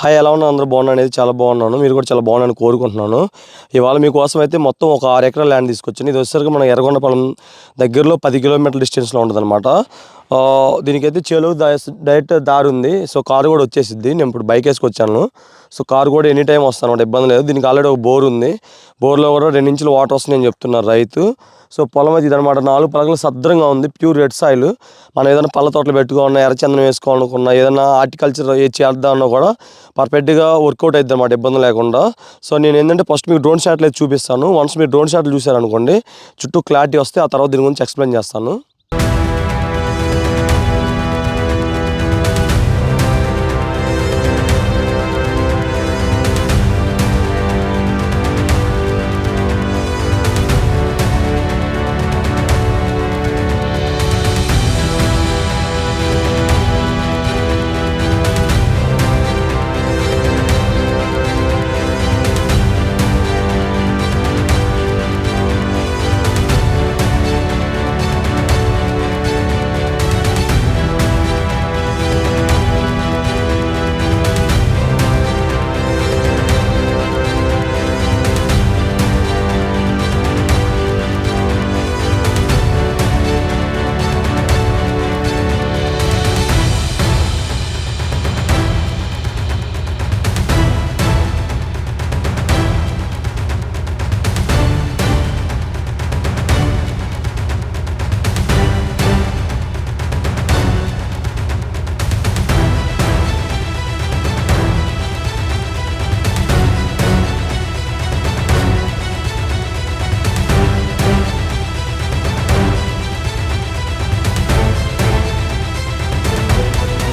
Hi ఎలా ఉన్నా అందరూ బాగున్నా అనేది చాలా బాగున్నాను. మీరు కూడా చాలా బాగున్నాను కోరుకుంటున్నాను. ఇవాళ మీకోసం అయితే మొత్తం ఒక ఆరు ఎకరాల ల్యాండ్ తీసుకొచ్చాను. ఇది వచ్చేసరికి మన ఎర్రగొండపాలెం దగ్గరలో పది కిలోమీటర్ల డిస్టెన్స్లో ఉంటుంది అనమాట దీనికైతే చేలో డైరెక్ట్ దారి ఉంది. సో కారు కూడా వచ్చేసిద్ది. నేను ఇప్పుడు బైక్ వేసుకొచ్చాను. సో కారు కూడా ఎనీ టైం వస్తాను అనమాట ఇబ్బంది లేదు. దీనికి ఆల్రెడీ ఒక బోర్ ఉంది. బోర్లో కూడా రెండు ఇంచులు వాటర్ వస్తున్నాయని చెప్తున్నారు రైతు. సో పొలం అయితే ఇదనమాట నాలుగు పలకలు సద్రంగా ఉంది. ప్యూర్ రెడ్ సాయిల్ మనం ఏదైనా పళ్ళ తోటలు పెట్టుకోవాలన్నా ఎర్రచందనం వేసుకోవాలనుకున్నా ఏదైనా హార్టికల్చర్ చేద్దామన్నా కూడా పర్ఫెక్ట్గా వర్కౌట్ అవుతుంది అనమాట ఇబ్బంది లేకుండా. సో నేను ఏంటంటే ఫస్ట్ మీకు డ్రోన్ షాట్లు అయితే చూపిస్తాను. వన్స్ మీరు డ్రోన్ షాట్లు చూసారనుకోండి చుట్టూ క్లారిటీ వస్తే ఆ తర్వాత దీని గురించి ఎక్స్ప్లెయిన్ చేస్తాను.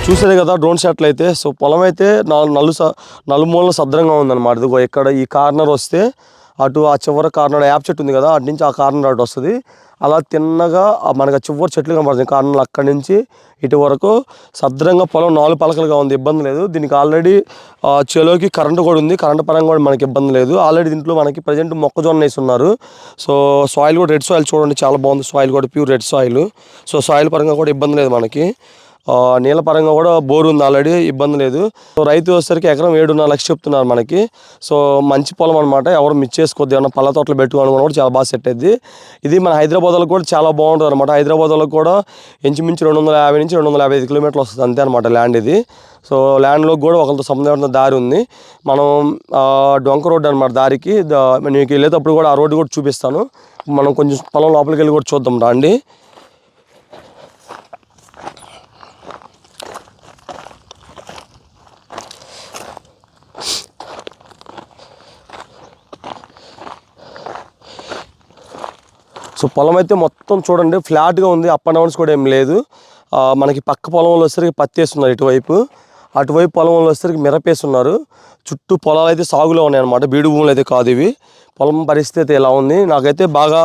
చూసేది కదా డ్రోన్ షాట్లు అయితే. సో పొలం అయితే నాలుగు నలు నలుమూలన సద్రంగా ఉందన్నమాట. ఇదిగో ఇక్కడ ఈ కార్నర్ వస్తే అటు ఆ చివరి కార్నర్ యాప్ చెట్టు ఉంది కదా అటు నుంచి ఆ కార్నర్ అటు వస్తుంది. అలా తిన్నగా మనకు మనకి ఆ చివరి చెట్లు కనబడుతుంది. కార్నర్లు అక్కడి నుంచి ఇటు వరకు సద్రంగా పొలం నాలుగు పలకలుగా ఉంది. ఇబ్బంది లేదు. దీనికి ఆల్రెడీ చెలోకి కరెంటు కూడా ఉంది. కరెంటు పరంగా కూడా మనకి ఇబ్బంది లేదు. ఆల్రెడీ దీంట్లో మనకి ప్రజెంట్ మొక్కజొన్న వేసి ఉన్నారు. సో సాయిల్ కూడా రెడ్ సాయిల్ చూడండి. చాలా బాగుంది సాయిల్ కూడా. Pure red soil. So soil పరంగా కూడా ఇబ్బంది లేదు మనకి. నీళ్ళ పరంగా కూడా బోర్ ఉంది ఆల్రెడీ ఇబ్బంది లేదు. సో రైతు వచ్చేసరికి ఎకరం ఏడున్నర లక్ష చెప్తున్నారు మనకి. సో మంచి పొలం అనమాట ఎవరు మిచ్చేసుకోద్ది ఏమన్నా పళ్ళ తోటలు పెట్టుకోవాలనుకున్నా కూడా చాలా బాగా సెట్ అయింది ఇది మన హైదరాబాద్లో కూడా చాలా బాగుంటుంది అనమాట హైదరాబాద్లో కూడా ఇంచుమించు రెండు వందల యాభై నుంచి రెండు వందల యాభై ఐదు కిలోమీటర్లు వస్తుంది అంతే అనమాట ల్యాండ్ ఇది. సో ల్యాండ్లో కూడా ఒకరితో సంబంధమైన దారి ఉంది మనం డొంక రోడ్డు అనమాట దారికి. నీకు వెళ్ళేటప్పుడు కూడా ఆ రోడ్డు కూడా చూపిస్తాను. మనం కొంచెం పొలం లోపలికి వెళ్ళి కూడా చూద్దాం రండి. సో పొలం అయితే మొత్తం చూడండి ఫ్లాట్గా ఉంది అప్ అండ్ డౌన్స్ కూడా ఏం లేదు. మనకి పక్క పొలంలో వచ్చేసరికి పత్తి వేస్తున్నారు ఇటువైపు. అటువైపు పొలంలో వచ్చేసరికి మిరపేస్తున్నారు చుట్టూ పొలాలు అయితే సాగులో ఉన్నాయన్నమాట బీడు భూములు అయితే కాదు ఇవి. పొలం పరిస్థితి ఎలా ఉంది? నాకైతే బాగా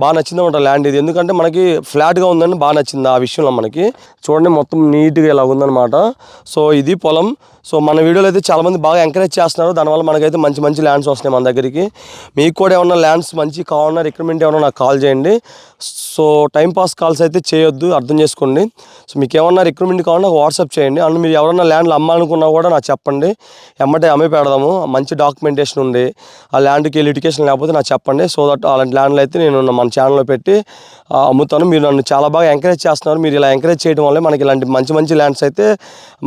బాగా నచ్చిందన్నమాట ల్యాండ్ ఇది. ఎందుకంటే మనకి ఫ్లాట్గా ఉందని బాగా నచ్చింది ఆ విషయంలో మనకి. చూడండి మొత్తం నీట్గా ఇలా ఉందన్నమాట సో ఇది పొలం. సో మన వీడియోలో అయితే చాలామంది బాగా ఎంకరేజ్ చేస్తున్నారు. దానివల్ల మనకైతే మంచి మంచి ల్యాండ్స్ వస్తున్నాయి మన దగ్గరికి. మీకు కూడా ఏమన్నా ల్యాండ్స్ మంచి కావాలన్నా రిక్రూట్మెంట్ ఏమన్నా నాకు కాల్ చేయండి. సో టైం పాస్ కాల్స్ అయితే చేయొద్దు. అర్థం చేసుకోండి. సో మీకు ఏమన్నా రిక్రూట్మెంట్ కావాలన్నా వాట్సాప్ చేయండి. అండ్ మీరు ఎవరన్నా ల్యాండ్లు అమ్మాలనుకున్నా కూడా నాకు చెప్పండి. ఎమ్మటే అమ్మి పెడదాము. మంచి డాక్యుమెంటేషన్ ఉంది. ఆ ల్యాండ్కి లిటికేషన్ లేకపోతే నాకు చెప్పండి. సో దట్ అలాంటి ల్యాండ్లు అయితే నేను మన ఛానల్లో పెట్టి అమ్ముతాను. మీరు నన్ను చాలా బాగా ఎంకరేజ్ చేస్తున్నారు. మీరు ఇలా ఎంకరేజ్ చేయడం వల్ల మనకి ఇలాంటి మంచి మంచి ల్యాండ్స్ అయితే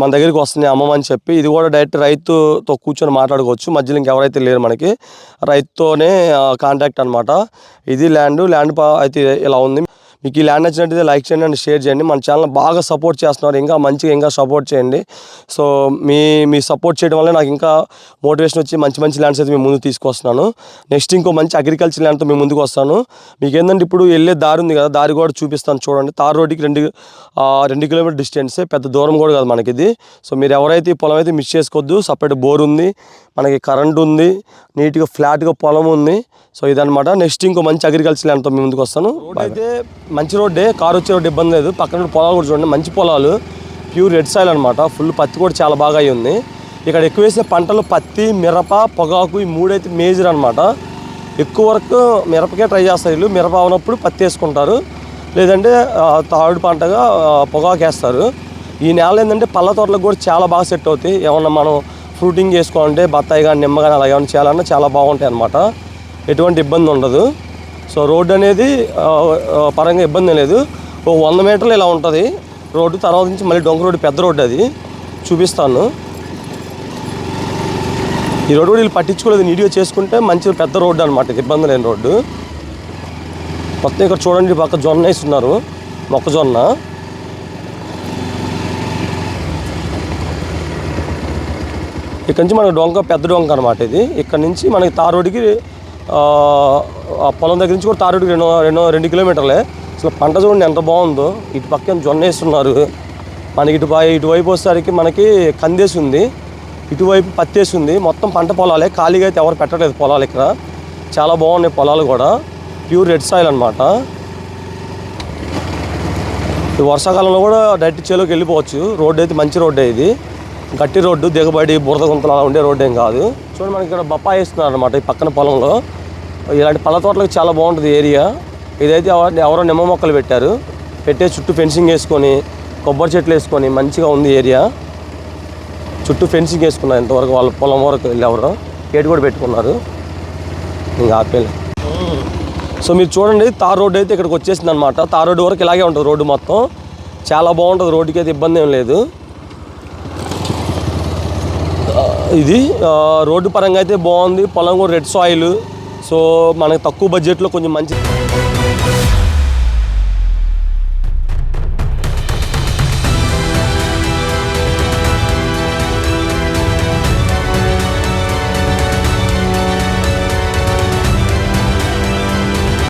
మన దగ్గరికి వస్తున్నాయి. అమ్మమని చెప్పి ఇది కూడా డైరెక్ట్ రైతుతో కూర్చొని మాట్లాడుకోవచ్చు. మధ్యలో ఇంకెవరైతే లేరు మనకి రైతుతోనే కాంటాక్ట్ అనమాట ఇది ల్యాండ్ ల్యాండ్ అయితే ఇలా ఉంది. మీకు ఈ ల్యాండ్ నచ్చినట్టయితే లైక్ చేయండి అండ్ షేర్ చేయండి. మన ఛానల్ బాగా సపోర్ట్ చేస్తున్నారు. ఇంకా మంచిగా ఇంకా సపోర్ట్ చేయండి. సో మీ మీ సపోర్ట్ చేయడం వల్ల నాకు ఇంకా మోటివేషన్ వచ్చి మంచి మంచి ల్యాండ్స్ అయితే మేము ముందు తీసుకొస్తున్నాను. నెక్స్ట్ ఇంకో మంచి అగ్రికల్చర్ ల్యాండ్తో మేము ముందుకు వస్తాను. మీకు ఏంటంటే ఇప్పుడు వెళ్ళే దారి ఉంది కదా దారి కూడా చూపిస్తాను చూడండి. తార్ రోడ్డుకి రెండు రెండు కిలోమీటర్ డిస్టెన్స్ పెద్ద దూరం కూడా కాదు మనకి ఇది. సో మీరు ఎవరైతే ఈ పొలం అయితే మిస్ చేసుకోవద్దు. సపరేట్ బోర్ ఉంది. మనకి కరెంట్ ఉంది. నీట్గా ఫ్లాట్గా పొలం ఉంది. సో ఇదనమాట నెక్స్ట్ ఇంకో మంచి అగ్రికల్చర్ ల్యాండ్తో మేము ముందుకు వస్తాను. అయితే మంచి రోడ్డే కారు వచ్చే రోడ్డు ఇబ్బంది లేదు. పక్కన పొలాలు కూడా చూడండి మంచి పొలాలు. ప్యూర్ రెడ్ సాయిల్ అనమాట ఫుల్ పత్తి కూడా చాలా బాగా అయి ఉంది. ఇక్కడ ఎక్కువ వేసే పంటలు పత్తి మిరప పొగాకు ఈ మూడైతే మేజర్ అనమాట ఎక్కువ వరకు మిరపకే ట్రై చేస్తారు వీళ్ళు. మిరప అవనప్పుడు పత్తి వేసుకుంటారు. లేదంటే తాడు పంటగా పొగాకు వేస్తారు. ఈ నేల ఏంటంటే పళ్ళ తోటలకు కూడా చాలా బాగా సెట్ అవుతాయి. ఏమన్నా మనం ఫ్రూటింగ్ చేసుకోవాలంటే బత్తాయి కానీ నిమ్మ కానీ అలా ఏమైనా చేయాలన్నా చాలా బాగుంటాయి అనమాట ఎటువంటి ఇబ్బంది ఉండదు. సో రోడ్డు అనేది పరంగా ఇబ్బంది లేదు. ఒక వంద మీటర్లు ఇలా ఉంటుంది. రోడ్డు తర్వాత నుంచి మళ్ళీ డొంక రోడ్డు పెద్ద రోడ్డు అది. చూపిస్తాను. ఈ రోడ్డు కూడా వీళ్ళు పట్టించుకోలేదు. నీట్గా చేసుకుంటే మంచి పెద్ద రోడ్డు అనమాట ఇబ్బంది లేని రోడ్డు. మొత్తం ఇక్కడ చూడండి పక్క జొన్న వేస్తున్నారు. మొక్కజొన్న ఇక్కడ నుంచి మనకి డొంక పెద్ద డొంక అనమాట ఇది. ఇక్కడ నుంచి మనకి తారోడికి రోడ్డుకి ఆ, పొలం దగ్గర నుంచి కూడా తారుడికి రెండు రెండు రెండు కిలోమీటర్లే. అసలు పంట చూడండి ఎంత బాగుందో. ఇటు పక్కన జొన్న వేస్తున్నారు. మనకి ఇటు పై- ఇటువైపు వచ్చేసరికి మనకి కందేసి ఉంది. ఇటువైపు పత్తేసి ఉంది. మొత్తం పంట పొలాలే. ఖాళీగా అయితే ఎవరు పెట్టలేదు పొలాలు ఇక్కడ. చాలా బాగున్నాయి పొలాలు కూడా. ప్యూర్ రెడ్ సాయిల్ అనమాట ఈ వర్షాకాలంలో కూడా డైరెక్ట్ చేలోకి వెళ్ళిపోవచ్చు. రోడ్డు అయితే మంచి రోడ్డే ఇది. గట్టి రోడ్డు దిగబడి బురద గుంతలు అలా ఉండే రోడ్డు ఏం కాదు. చూడండి మనకి ఇక్కడ బొప్పాయి వేస్తున్నారు అనమాట ఈ పక్కన పొలంలో. ఇలాంటి పళ్ళ తోటలకు చాలా బాగుంటుంది ఏరియా. ఇదైతే ఎవరో నిమ్మ మొక్కలు పెట్టారు. పెట్టే చుట్టూ ఫెన్సింగ్ వేసుకొని కొబ్బరి చెట్లు వేసుకొని మంచిగా ఉంది ఏరియా. చుట్టూ ఫెన్సింగ్ వేసుకున్నారు ఇంతవరకు వాళ్ళ పొలం వరకు వెళ్ళి ఎవరు. గేట్ కూడా పెట్టుకున్నారు. ఇంకా ఆపేలే. సో మీరు చూడండి తార్ రోడ్డు అయితే ఇక్కడికి వచ్చేసింది అనమాట తార్ రోడ్డు వరకు ఇలాగే ఉంటుంది రోడ్డు మొత్తం. చాలా బాగుంటుంది రోడ్డుకి అయితే ఇబ్బంది ఏం లేదు ఆ, ఇది ఆ, రోడ్డు పరంగా అయితే బాగుంది. పొలం కూడా రెడ్ సాయిల్. సో మనకి తక్కువ బడ్జెట్లో కొంచెం మంచి